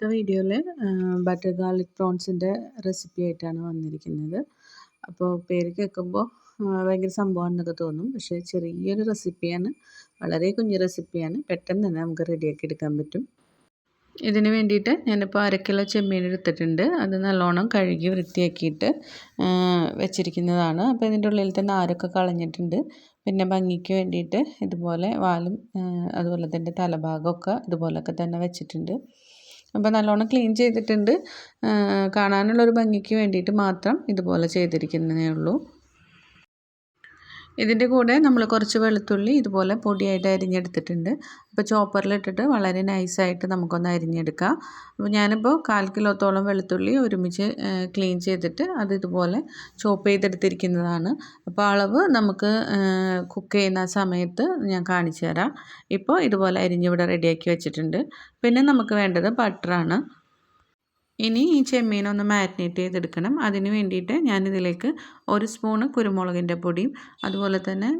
ഇന്നത്തെ വീഡിയോയിൽ butter garlic പ്രോൺസിന്റെ recipe ആയിട്ടാണ് വന്നിരിക്കുന്നത്. അപ്പോൾ പേര് കേൾക്കുമ്പോൾ ഭയങ്കര സംഭവമാണെന്നൊക്കെ തോന്നും. പക്ഷേ ചെറിയൊരു റെസിപ്പിയാണ് വളരെ കുഞ്ഞു റെസിപ്പിയാണ്. പെട്ടെന്ന് തന്നെ നമുക്ക് റെഡിയാക്കി എടുക്കാൻ പറ്റും. ഇതിന് വേണ്ടിയിട്ട് ഞാനിപ്പോൾ അര കിലോ ചെമ്മീൻ എടുത്തിട്ടുണ്ട്. അത് നല്ലോണം കഴുകി വൃത്തിയാക്കിയിട്ട് വെച്ചിരിക്കുന്നതാണ്. അപ്പോൾ ഇതിന്റെ ഉള്ളിൽ തന്നെ ആരൊക്കെ കളഞ്ഞിട്ടുണ്ട് പിന്നെ ഭംഗിക്ക് വേണ്ടിയിട്ട് ഇതുപോലെ വാലും അതുപോലെ തന്നെ തലഭാഗമൊക്കെ ഇതുപോലൊക്കെ തന്നെ വെച്ചിട്ടുണ്ട്. അപ്പോൾ നല്ലോണം ക്ലീൻ ചെയ്തിട്ടുണ്ട്. കാണാനുള്ളൊരു ഭംഗിക്ക് വേണ്ടിയിട്ട് മാത്രം ഇതുപോലെ ചെയ്തിരിക്കുന്നതേ ഉള്ളൂ. ഇതിന്റെ കൂടെ നമ്മൾ കുറച്ച് വെളുത്തുള്ളി ഇതുപോലെ പൊടിയായിട്ട് അരിഞ്ഞെടുത്തിട്ടുണ്ട്. അപ്പോൾ ചോപ്പറിലിട്ടിട്ട് വളരെ നൈസായിട്ട് നമുക്കൊന്ന് അരിഞ്ഞെടുക്കാം. അപ്പോൾ ഞാനിപ്പോൾ കാൽ കിലോത്തോളം വെളുത്തുള്ളി ഒരുമിച്ച് ക്ലീൻ ചെയ്തിട്ട് അത് ഇതുപോലെ ചോപ്പ് ചെയ്തെടുത്തിരിക്കുന്നതാണ്. അപ്പോൾ അളവ് നമുക്ക് കുക്ക് ചെയ്യുന്ന സമയത്ത് ഞാൻ കാണിച്ചു തരാം ഇപ്പോൾ ഇതുപോലെ അരിഞ്ഞിവിടെ റെഡിയാക്കി വെച്ചിട്ടുണ്ട്. പിന്നെ നമുക്ക് വേണ്ടത് ബട്ടറാണ്. ഇനി ഈ ചെമ്മീനൊന്ന് മാരിനേറ്റ് ചെയ്തെടുക്കണം. അതിന് വേണ്ടിയിട്ട് ഞാനിതിലേക്ക് ഒരു സ്പൂണ് കുരുമുളകിന്റെ പൊടിയും അതുപോലെ തന്നെ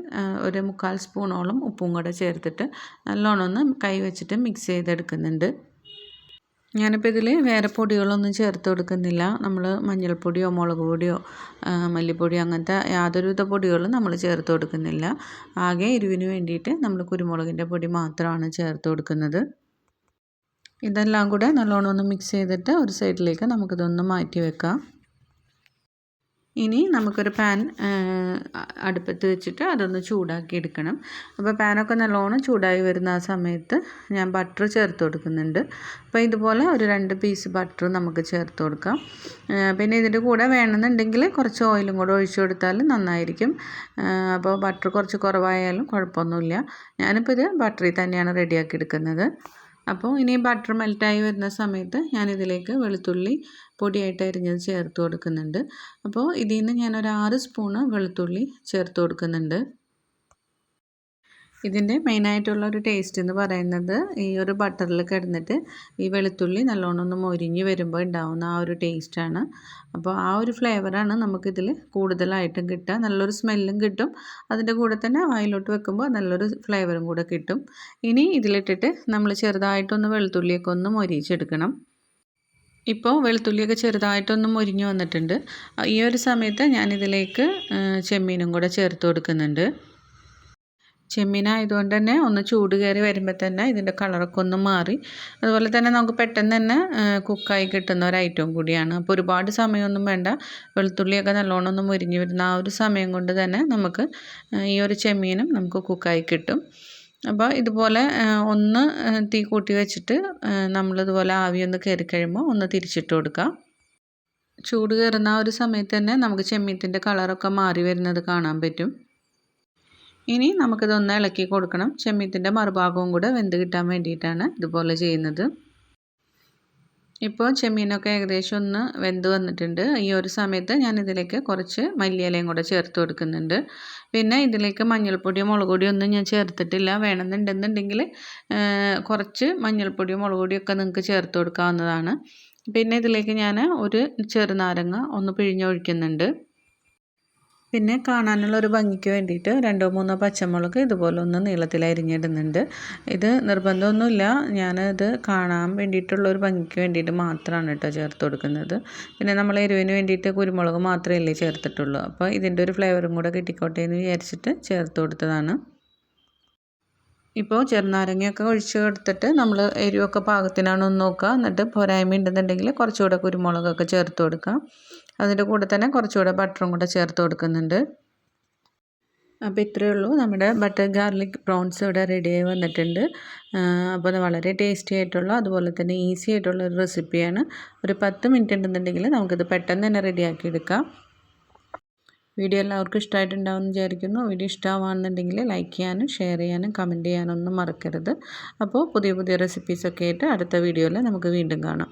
ഒരു മുക്കാൽ സ്പൂണോളം ഉപ്പും കൂടെ ചേർത്തിട്ട് നല്ലോണം ഒന്ന് കൈ വെച്ചിട്ട് മിക്സ് ചെയ്തെടുക്കുന്നുണ്ട്. ഞാനിപ്പോൾ ഇതിൽ വേറെ പൊടികളൊന്നും ചേർത്ത് കൊടുക്കുന്നില്ല. നമ്മൾ മഞ്ഞൾപ്പൊടിയോ മുളക് പൊടിയോ മല്ലിപ്പൊടിയോ അങ്ങനത്തെ യാതൊരുവിധ പൊടികളും നമ്മൾ ചേർത്ത് കൊടുക്കുന്നില്ല. ആകെ എരിവിന് വേണ്ടിയിട്ട് നമ്മൾ കുരുമുളകിന്റെ പൊടി മാത്രമാണ് ചേർത്ത് കൊടുക്കുന്നത്. ഇതെല്ലാം കൂടെ നല്ലോണം ഒന്ന് മിക്സ് ചെയ്തിട്ട് ഒരു സൈഡിലേക്ക് നമുക്കിതൊന്ന് മാറ്റി വെക്കാം. ഇനി നമുക്കൊരു പാൻ അടുപ്പത്ത് വെച്ചിട്ട് അതൊന്ന് ചൂടാക്കി എടുക്കണം. അപ്പോൾ പാനൊക്കെ നല്ലോണം ചൂടായി വരുന്ന ആ സമയത്ത് ഞാൻ ബട്ടർ ചേർത്ത് കൊടുക്കുന്നുണ്ട്. അപ്പോൾ ഇതുപോലെ ഒരു രണ്ട് പീസ് ബട്ടർ നമുക്ക് ചേർത്ത് കൊടുക്കാം. പിന്നെ ഇതിന്റെ കൂടെ വേണമെന്നുണ്ടെങ്കിൽ കുറച്ച് ഓയിലും കൂടെ ഒഴിച്ചു കൊടുത്താൽ നന്നായിരിക്കും. അപ്പോൾ ബട്ടർ കുറച്ച് കുറവായാലും കുഴപ്പമൊന്നുമില്ല. ഞാനിപ്പോൾ ഇത് ബട്ടറിൽ തന്നെയാണ് റെഡിയാക്കി എടുക്കുന്നത്. അപ്പോൾ ഇനി ബട്ടർ മെൽറ്റായി വരുന്ന സമയത്ത് ഞാനിതിലേക്ക് വെളുത്തുള്ളി പൊടിയായിട്ട് അരിഞ്ഞത് ചേർത്ത് കൊടുക്കുന്നുണ്ട്. അപ്പോൾ ഇതിൽ നിന്ന് ഞാനൊരു ആറ് സ്പൂണ് വെളുത്തുള്ളി ചേർത്ത് കൊടുക്കുന്നുണ്ട്. ഇതിന്റെ മെയിനായിട്ടുള്ള ഒരു ടേസ്റ്റ് എന്ന് പറയുന്നത് ഈ ഒരു ബട്ടറിൽ കിടന്നിട്ട് ഈ വെളുത്തുള്ളി നല്ലോണം ഒന്ന് മൊരിഞ്ഞ് വരുമ്പോൾ ഉണ്ടാകുന്ന ആ ഒരു ടേസ്റ്റാണ് അപ്പോൾ ആ ഒരു ഫ്ലേവറാണ് നമുക്കിതിൽ കൂടുതലായിട്ടും കിട്ടുക. നല്ലൊരു സ്മെല്ലും കിട്ടും. അതിന്റെ കൂടെ തന്നെ വായിലോട്ട് വെക്കുമ്പോൾ നല്ലൊരു ഫ്ലേവറും കൂടെ കിട്ടും. ഇനി ഇതിലിട്ടിട്ട് നമ്മൾ ചെറുതായിട്ടൊന്ന് വെളുത്തുള്ളിയൊക്കെ ഒന്ന് മൊരിച്ചെടുക്കണം ഇപ്പോൾ വെളുത്തുള്ളിയൊക്കെ ചെറുതായിട്ടൊന്ന് മൊരിഞ്ഞു വന്നിട്ടുണ്ട്. ഈ ഒരു സമയത്ത് ഞാനിതിലേക്ക് ചെമ്മീനും കൂടെ ചേർത്ത് കൊടുക്കുന്നുണ്ട്. ചെമ്മീനായതുകൊണ്ട് തന്നെ ഒന്ന് ചൂട് കയറി വരുമ്പോൾ തന്നെ ഇതിന്റെ കളറൊക്കെ ഒന്ന് മാറി. അതുപോലെ തന്നെ നമുക്ക് പെട്ടെന്ന് തന്നെ കുക്കായി കിട്ടുന്ന ഒരു ഐറ്റം കൂടിയാണ്. അപ്പോൾ ഒരുപാട് സമയമൊന്നും വേണ്ട. വെളുത്തുള്ളിയൊക്കെ നല്ലോണം ഒന്ന് മുരിഞ്ഞ് വരുന്ന ആ ഒരു സമയം കൊണ്ട് തന്നെ നമുക്ക് ഈ ഒരു ചെമ്മീനും നമുക്ക് കുക്കായി കിട്ടും. അപ്പോൾ ഇതുപോലെ ഒന്ന് തീ കൂട്ടി വെച്ചിട്ട് നമ്മളിതുപോലെ ആവി ഒന്ന് കയറി കഴിയുമ്പോൾ ഒന്ന് തിരിച്ചിട്ട് കൊടുക്കാം. ചൂട് കയറുന്ന ആ ഒരു സമയത്ത് തന്നെ നമുക്ക് ചെമ്മീത്തിന്റെ കളറൊക്കെ മാറി വരുന്നത് കാണാൻ പറ്റും. ഇനി നമുക്കിതൊന്ന് ഇളക്കി കൊടുക്കണം. ചെമ്മീത്തിന്റെ മറുഭാഗവും കൂടെ വെന്ത് കിട്ടാൻ വേണ്ടിയിട്ടാണ് ഇതുപോലെ ചെയ്യുന്നത്. ഇപ്പോൾ ചെമ്മീനൊക്കെ ഏകദേശം ഒന്ന് വെന്ത് വന്നിട്ടുണ്ട്. ഈ ഒരു സമയത്ത് ഞാൻ ഇതിലേക്ക് കുറച്ച് മല്ലിയിലയും കൂടെ ചേർത്ത് കൊടുക്കുന്നുണ്ട്. പിന്നെ ഇതിലേക്ക് മഞ്ഞൾപ്പൊടിയും മുളക് ഒന്നും ഞാൻ ചേർത്തിട്ടില്ല. വേണമെന്നുണ്ടെന്നുണ്ടെങ്കിൽ കുറച്ച് മഞ്ഞൾപ്പൊടിയും മുളക് ഒക്കെ നിങ്ങൾക്ക് ചേർത്ത് കൊടുക്കാവുന്നതാണ്. പിന്നെ ഇതിലേക്ക് ഞാൻ ഒരു ചെറുനാരങ്ങ ഒന്ന് പിഴിഞ്ഞൊഴിക്കുന്നുണ്ട്. പിന്നെ കാണാനുള്ള ഒരു ഭംഗിക്ക് വേണ്ടിയിട്ട് രണ്ടോ മൂന്നോ പച്ചമുളക് ഇതുപോലെ ഒന്ന് നീളത്തിൽ അരിഞ്ഞിടുന്നുണ്ട്. ഇത് നിർബന്ധമൊന്നുമില്ല. ഞാനത് കാണാൻ വേണ്ടിയിട്ടുള്ള ഒരു ഭംഗിക്ക് വേണ്ടിയിട്ട് മാത്രമാണ് കേട്ടോ ചേർത്ത് കൊടുക്കുന്നത്. പിന്നെ നമ്മൾ എരിവിന് വേണ്ടിയിട്ട് കുരുമുളക് മാത്രമല്ലേ ചേർത്തിട്ടുള്ളൂ. അപ്പോൾ ഇതിന്റെ ഒരു ഫ്ലേവറും കൂടെ കിട്ടിക്കോട്ടെ എന്ന് വിചാരിച്ചിട്ട് ചേർത്ത് കൊടുത്തതാണ്. ഇപ്പോൾ ചെറുനാരങ്ങയൊക്കെ ഒഴിച്ച് കൊടുത്തിട്ട് നമ്മൾ എരിവൊക്കെ പാകത്തിനാണോ ഒന്ന് നോക്കുക. എന്നിട്ട് പോരായ്മ ഉണ്ടെന്നുണ്ടെങ്കിൽ കുറച്ചുകൂടെ കുരുമുളകൊക്കെ ചേർത്ത് കൊടുക്കാം. അതിന്റെ കൂടെ തന്നെ കുറച്ചുകൂടെ ബട്ടറും കൂടെ ചേർത്ത് കൊടുക്കുന്നുണ്ട്. അപ്പോൾ ഇത്രയേ ഉള്ളൂ. നമ്മുടെ ബട്ടർ ഗാർലിക് പ്രോൺസ് ഇവിടെ ആയി വന്നിട്ടുണ്ട്. അപ്പോൾ അത് വളരെ ടേസ്റ്റി ആയിട്ടുള്ള അതുപോലെ തന്നെ ഈസി ആയിട്ടുള്ള ഒരു റെസിപ്പിയാണ് ഒരു പത്ത് മിനിറ്റ് ഉണ്ടെന്നുണ്ടെങ്കിൽ നമുക്കിത് പെട്ടെന്ന് തന്നെ റെഡിയാക്കി എടുക്കാം. വീഡിയോ എല്ലാവർക്കും ഇഷ്ടമായിട്ടുണ്ടാവും എന്ന് വിചാരിക്കുന്നു. വീഡിയോ ഇഷ്ടമാണെന്നുണ്ടെങ്കിൽ ലൈക്ക് ചെയ്യാനും ഷെയർ ചെയ്യാനും കമന്റ് ചെയ്യാനും ഒന്നും മറക്കരുത്. അപ്പോൾ പുതിയ പുതിയ റെസിപ്പീസൊക്കെ ആയിട്ട് അടുത്ത വീഡിയോയിൽ നമുക്ക് വീണ്ടും കാണാം.